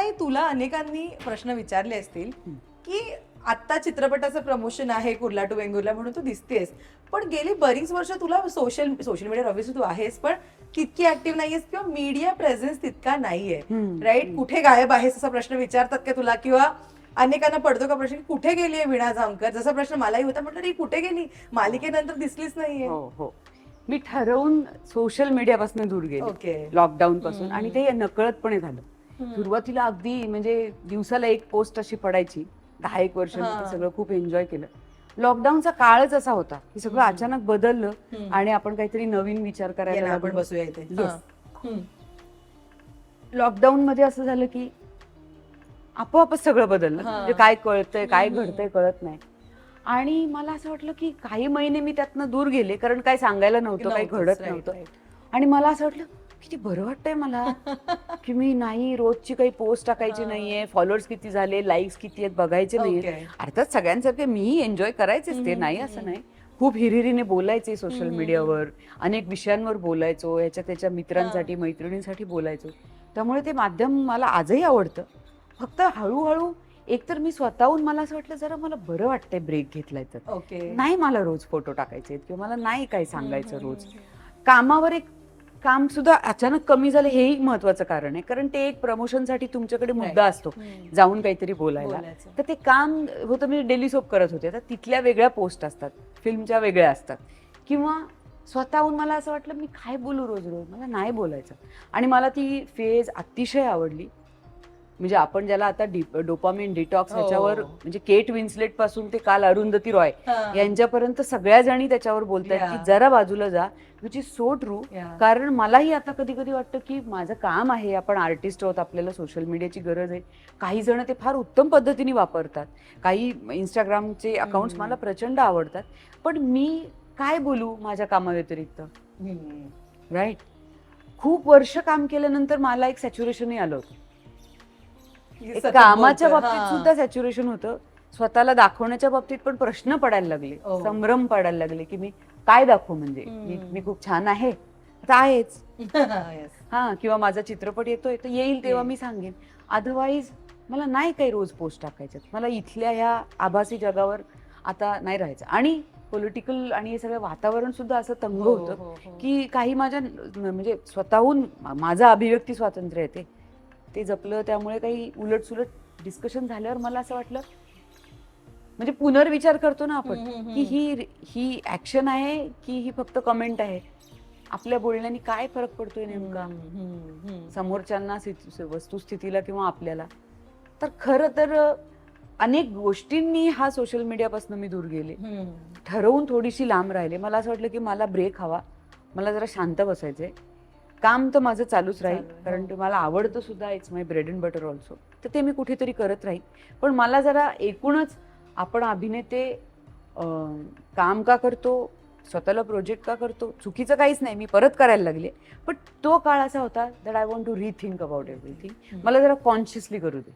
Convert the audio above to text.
ताई तुला अनेकांनी प्रश्न विचारले असतील की आत्ता चित्रपटाचं प्रमोशन आहे कुर्ला टू वेंगुर्ला म्हणून तू दिसतेस. पण गेली बरीच वर्ष तुला सोशल सोशल मीडियावर ऑब्व्हियसली तू आहेस पण तितकी ऍक्टिव्ह नाहीयेस किंवा मीडिया प्रेझेन्स तितका नाहीये. राईट कुठे गायब आहेस असा प्रश्न विचारतात का तुला? किंवा अनेकांना पडतो का प्रश्न कुठे गेली आहे वीणा जामकर? जसा प्रश्न मलाही होता म्हटलं ती कुठे गेली? मालिकेनंतर दिसलीच नाहीये. हो हो. मी ठरवून सोशल मीडियापासून दूर गेले. लॉकडाऊन पासून. आणि ते नकळतपणे झालं. सुरुवातीला अगदी म्हणजे दिवसाला एक पोस्ट अशी पडायची दहा एक वर्ष मी. ते सगळं खूप एन्जॉय केलं लॉकडाऊनचा काळच असा होता की सगळं. अचानक बदललं. आणि आपण काहीतरी नवीन विचार करायला आपण. बसूया इथे. लॉकडाऊन मध्ये असं झालं की आपोआपच सगळं बदललं. म्हणजे काय कळतंय काय. घडतंय कळत नाही आणि मला असं वाटलं की काही महिने मी त्यातनं दूर गेले कारण काय सांगायला नव्हतं काही घडत नव्हतं. आणि मला असं वाटलं किती बरं वाटतंय मला. की मी नाही रोजची काही पोस्ट टाकायची. नाहीये फॉलोअर्स किती झाले लाईक्स किती आहेत बघायचे नाहीये. Okay. अर्थात सगळ्यांसारखे मीही एन्जॉय करायचेच ते नाही असं नाही. खूप हिरिरीने बोलायचे सोशल मीडियावर अनेक विषयांवर बोलायचो ह्याच्या त्याच्या मित्रांसाठी मैत्रिणींसाठी बोलायचो. त्यामुळे ते माध्यम मला आजही आवडतं. फक्त हळूहळू एकतर मी स्वतःहून मला असं वाटलं जरा मला बरं वाटतंय ब्रेक घेतलाय तर. ओके नाही मला रोज फोटो टाकायचे आहेत किंवा मला नाही काय सांगायचं रोज. कामावर एक काम सुद्धा अचानक कमी झालं हेही महत्वाचं कारण आहे. कारण ते एक प्रमोशनसाठी तुमच्याकडे मुद्दा असतो. जाऊन काहीतरी बोलायला. तर ते काम होतं मी डेली सोप करत होते. तर तिथल्या वेगळ्या पोस्ट असतात. फिल्मच्या वेगळ्या असतात. किंवा स्वतःहून मला असं वाटलं मी काय बोलू रोज रोज? मला नाही बोलायचं. आणि मला ती फेज अतिशय आवडली. म्हणजे आपण ज्याला आता डोपामिन डिटॉक्स हो. ह्याच्यावर म्हणजे केट विन्सलेटपासून ते काल अरुंधती रॉय. यांच्यापर्यंत सगळ्या जणी त्याच्यावर Yeah. की जरा बाजूला जा विच इज सो ट्रू. कारण मलाही आता कधी कधी वाटतं की माझं काम आहे आपण आर्टिस्ट आहोत आपल्याला सोशल मीडियाची गरज आहे काही जण ते फार उत्तम पद्धतीने वापरतात काही इंस्टाग्रामचे अकाउंट्स. मला प्रचंड आवडतात पण मी काय बोलू माझ्या कामाव्यतिरिक्त. राईट खूप वर्ष काम केल्यानंतर मला एक सॅच्युरेशनही आलं होतं एक कामाच्या. बाबतीत. सुद्धा सॅच्युरेशन होतं. स्वतःला दाखवण्याच्या बाबतीत पण प्रश्न पडायला लागले. हो. संभ्रम पडायला लागले की मी काय दाखवू म्हणजे? मी खूप छान आहे. आहेच. हा किंवा माझा चित्रपट येतोय तर येईल तेव्हा मी सांगेन. अदरवाईज मला नाही काही रोज पोस्ट टाकायच्यात. मला इथल्या ह्या आभासी जगावर आता नाही राहायचं. आणि पॉलिटिकल आणि हे सगळं वातावरण सुद्धा असं तंग हो, होतं हो. की काही माझ्या म्हणजे स्वतःहून माझं अभिव्यक्ती स्वातंत्र्य आहे ते जपलं त्यामुळे काही उलट सुलट डिस्कशन झाल्यावर मला असं वाटलं म्हणजे पुनर्विचार करतो ना आपण की ही ही ऍक्शन आहे की ही फक्त कमेंट आहे? आपल्या बोलण्याने काय फरक पडतोय नेमका. समोरच्यांना सित- वस्तुस्थितीला किंवा आपल्याला? तर खरं तर अनेक गोष्टींनी हा सोशल मीडियापासून मी दूर गेले. ठरवून थोडीशी लांब राहिले. मला असं वाटलं की मला ब्रेक हवा. मला जरा शांत बसायचंय. काम तर माझं चालूच राहील आहे, कारण हो. ते मला आवडतं सुद्धा it's my bread and butter also तर ते मी कुठेतरी करत राहील पण मला जरा एकूणच आपण अभिनेते काम का करतो स्वतःला प्रोजेक्ट का करतो चुकीचं काहीच नाही मी परत करायला लागले. पण तो काळ असा होता that I want to rethink about everything मला जरा कॉन्शियसली करू दे.